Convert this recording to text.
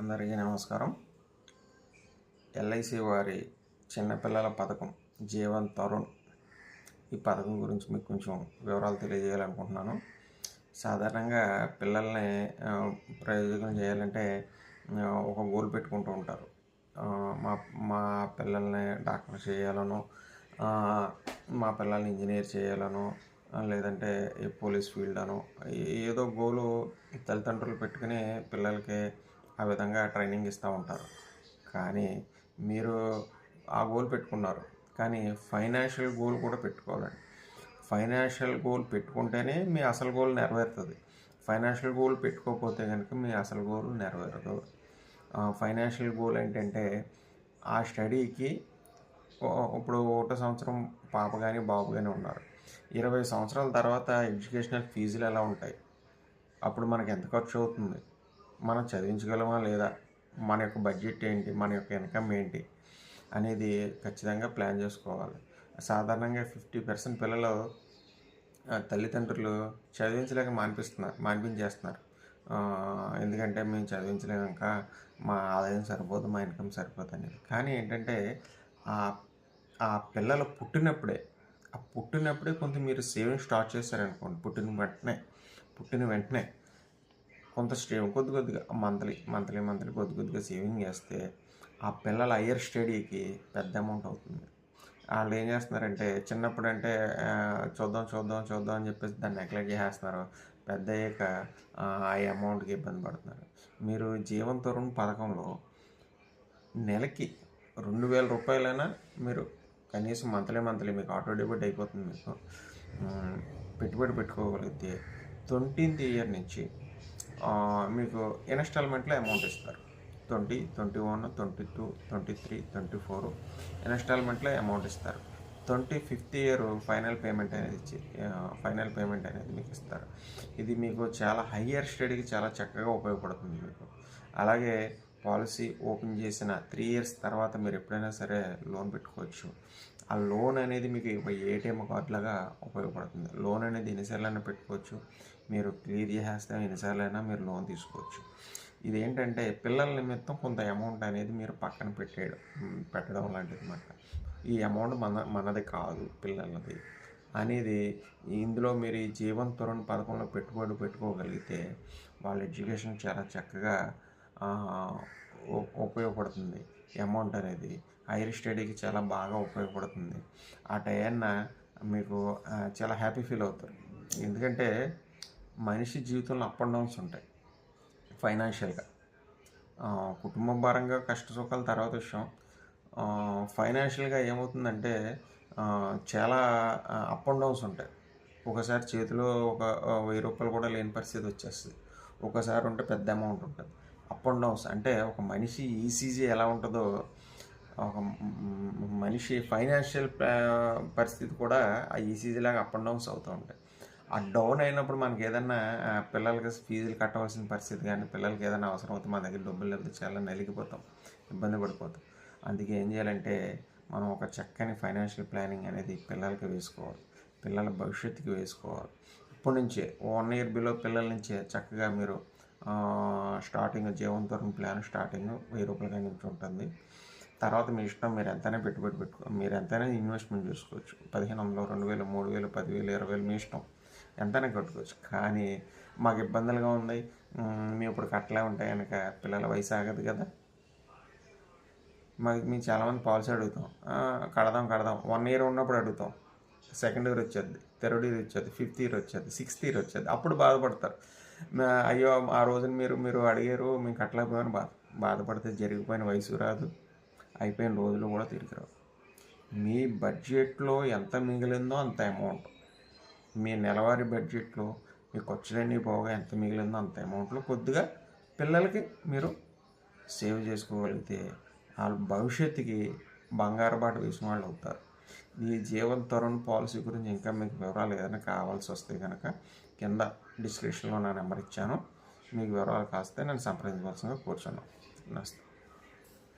అందరికీ నమస్కారం. ఎల్ఐసి వారి చిన్నపిల్లల పథకం జీవన్ తరుణ్ ఈ పథకం గురించి మీకు కొంచెం వివరాలు తెలియజేయాలనుకుంటున్నాను. సాధారణంగా పిల్లల్ని ప్రయోజనం చేయాలంటే ఒక గోల్ పెట్టుకుంటూ ఉంటారు. మా మా పిల్లల్ని డాక్టర్ చేయాలనో మా పిల్లల్ని ఇంజనీర్ చేయాలనో లేదంటే పోలీస్ ఫీల్డ్ అనో ఏదో గోలు తల్లిదండ్రులు పెట్టుకుని పిల్లలకి ఆ విధంగా ట్రైనింగ్ ఇస్తూ ఉంటారు. కానీ మీరు ఆ గోల్ పెట్టుకున్నారు. కానీ ఫైనాన్షియల్ గోల్ కూడా పెట్టుకోవాలండి. ఫైనాన్షియల్ గోల్ పెట్టుకుంటేనే మీ అసలు గోల్ నెరవేరుతుంది. ఫైనాన్షియల్ గోల్ పెట్టుకోకపోతే కనుక మీ అసలు గోల్ నెరవేరదు. ఫైనాన్షియల్ గోల్ ఏంటంటే ఆ స్టడీకి ఇప్పుడు ఒకటో సంవత్సరం పాప కానీ బాబు కానీ ఉన్నారు. ఇరవై సంవత్సరాల తర్వాత ఎడ్యుకేషనల్ ఫీజులు ఎలా ఉంటాయి? అప్పుడు మనకి ఎంత ఖర్చు అవుతుంది? మనం చదివించగలమా లేదా? మన యొక్క బడ్జెట్ ఏంటి? మన యొక్క ఇన్కమ్ ఏంటి? అనేది ఖచ్చితంగా ప్లాన్ చేసుకోవాలి. సాధారణంగా ఫిఫ్టీ పర్సెంట్ పిల్లలు తల్లిదండ్రులు చదివించలేక మానిపిస్తున్నారు మానిపించేస్తున్నారు. ఎందుకంటే మేము చదివించలేము ఇంకా మా ఆదాయం సరిపోదు మా ఇన్కమ్ సరిపోదు అనేది. కానీ ఏంటంటే ఆ ఆ పిల్లలు పుట్టినప్పుడే ఆ పుట్టినప్పుడే కొంత మీరు సేవింగ్ స్టార్ట్ చేశారనుకోండి పుట్టిన వెంటనే పుట్టిన వెంటనే కొంత స్టే కొద్ది కొద్దిగా మంత్లీ మంత్లీ మంత్లీ కొద్ది కొద్దిగా సేవింగ్ చేస్తే ఆ పిల్లల హయ్యర్ స్టడీకి పెద్ద అమౌంట్ అవుతుంది. వాళ్ళు ఏం చేస్తున్నారంటే చిన్నప్పుడు అంటే చూద్దాం చూద్దాం చూద్దాం అని చెప్పేసి దాన్ని నెగ్లెక్ట్ చేసేస్తున్నారు. పెద్ద అయ్యాక ఆ అమౌంట్కి ఇబ్బంది పడుతున్నారు. మీరు జీవన్ తరుణ్ పథకంలో నెలకి రెండు వేల రూపాయలైనా మీరు కనీసం మంత్లీ మంత్లీ మీకు ఆటో డెబిట్ అయిపోతుంది మీకు. పెట్టుబడి పెట్టుకోగలిగితే ట్వంటీన్త్ ఇయర్ నుంచి మీకు ఇన్స్టాల్మెంట్లో అమౌంట్ ఇస్తారు. Twenty twenty one twenty two twenty three twenty four ఇన్స్టాల్మెంట్లో amount ఇస్తారు. Twenty fifth year final payment అనేది ఇచ్చి ఫైనల్ పేమెంట్ అనేది మీకు ఇస్తారు. ఇది మీకు చాలా హయ్యర్ స్టడీకి చాలా చక్కగా ఉపయోగపడుతుంది మీకు. అలాగే పాలసీ ఓపెన్ చేసిన త్రీ ఇయర్స్ తర్వాత మీరు ఎప్పుడైనా సరే లోన్ పెట్టుకోవచ్చు. ఆ లోన్ అనేది మీకు ఏటీఎం కార్డ్ లాగా ఉపయోగపడుతుంది. లోన్ అనేది ఎన్నిసార్లైనా పెట్టుకోవచ్చు. మీరు క్లియర్ చేసేస్తే ఎన్నిసార్లైనా మీరు లోన్ తీసుకోవచ్చు. ఇది ఏంటంటే పిల్లల నిమిత్తం కొంత అమౌంట్ అనేది మీరు పక్కన పెట్టేయడం పెట్టడం లాంటిది అన్నమాట. ఈ అమౌంట్ మన మనది కాదు పిల్లలది. అనేది ఇందులో మీరు ఈ జీవన్ తరుణ్ పథకంలో పెట్టుబడి పెట్టుకోగలిగితే వాళ్ళ ఎడ్యుకేషన్ చాలా చక్కగా ఉపయోగపడుతుంది. అమౌంట్ అనేది హైయర్ స్టడీకి చాలా బాగా ఉపయోగపడుతుంది. ఆ టయాన్న మీకు చాలా హ్యాపీ ఫీల్ అవుతారు. ఎందుకంటే మనిషి జీవితంలో అప్ అండ్ డౌన్స్ ఉంటాయి ఫైనాన్షియల్గా కుటుంబ పరంగా కష్ట సుఖాల తర్వాత విషయం. ఫైనాన్షియల్గా ఏమవుతుందంటే చాలా అప్ అండ్ డౌన్స్ ఉంటాయి. ఒకసారి చేతిలో ఒక వెయ్యి రూపాయలు కూడా లేని పరిస్థితి వచ్చేస్తుంది. ఒకసారి ఉంటే పెద్ద అమౌంట్ ఉంటుంది. Up and downs. అంటే ఒక మనిషి ఈసీజీ ఎలా ఉంటుందో ఒక మనిషి ఫైనాన్షియల్ పరిస్థితి కూడా ఆ ఈసీజీ లాగా అప్ అండ్ డౌన్స్ అవుతూ ఉంటాయి. ఆ డౌన్ అయినప్పుడు మనకి ఏదన్నా పిల్లలకి ఫీజులు కట్టవలసిన పరిస్థితి కానీ పిల్లలకి ఏదైనా అవసరం అవుతుంది మన దగ్గర డబ్బులు లేకపోతే చాలా నలిగిపోతాం ఇబ్బంది పడిపోతాం. అందుకే ఏం చేయాలంటే మనం ఒక చక్కని ఫైనాన్షియల్ ప్లానింగ్ అనేది పిల్లలకి వేసుకోవాలి. పిల్లల భవిష్యత్తుకి వేసుకోవాలి. ఇప్పటి నుంచే వన్ ఇయర్ బిలో పిల్లల నుంచే చక్కగా మీరు స్టార్టింగ్ జీవంతరం ప్లాన్ స్టార్టింగ్ వెయ్యి రూపాయల కాడి నుంచి ఉంటుంది తర్వాత మీ ఇష్టం మీరు ఎంతైనా పెట్టుబడి పెట్టుకో మీరు ఎంతైనా ఇన్వెస్ట్మెంట్ చేసుకోవచ్చు. పదిహేను వందలు రెండు వేలు మూడు వేలు పదివేలు ఇరవై వేలు మీ ఇష్టం. ఎంతైనా కట్టుకోవచ్చు. కానీ మాకు ఇబ్బందులుగా ఉంది. మేము ఇప్పుడు కట్టలే ఉంటాయి. కనుక పిల్లల వయసు ఆగదు కదా. మాకు మేము చాలామంది పాలసీ అడుగుతాం. కడదాం కడదాం. వన్ ఇయర్ ఉన్నప్పుడు అడుగుతాం. సెకండ్ ఇయర్ వచ్చేది థర్డ్ ఇయర్ వచ్చేది ఫిఫ్త్ ఇయర్ వచ్చేది సిక్స్త్ ఇయర్ వచ్చేది. అప్పుడు బాధపడతారు. అయ్యో ఆ రోజున మీరు మీరు అడిగారు మేము కట్టలేకపోయాను బాధ బాధపడితే జరిగిపోయిన వయసు రాదు. అయిపోయిన రోజులు కూడా తిరిగి రావు. మీ బడ్జెట్లో ఎంత మిగిలిందో అంత అమౌంట్. మీ నెలవారీ బడ్జెట్లో మీ ఖర్చులన్నీ పోగా ఎంత మిగిలిందో అంత అమౌంట్లో కొద్దిగా పిల్లలకి మీరు సేవ్ చేసుకోగలిగితే వాళ్ళ భవిష్యత్తుకి బంగారు బాట వేసిన వాళ్ళు అవుతారు. ఈ జీవన తరుణ్ పాలసీ గురించి ఇంకా మీకు వివరాలు ఏదైనా కావాల్సి వస్తే కనుక కింద డిస్క్రిప్షన్లో నా నెంబర్ ఇచ్చాను. మీకు వివరాలు కాస్తే నేను సంప్రదించవలసిందిగా కూర్చున్నాను. నమస్తే.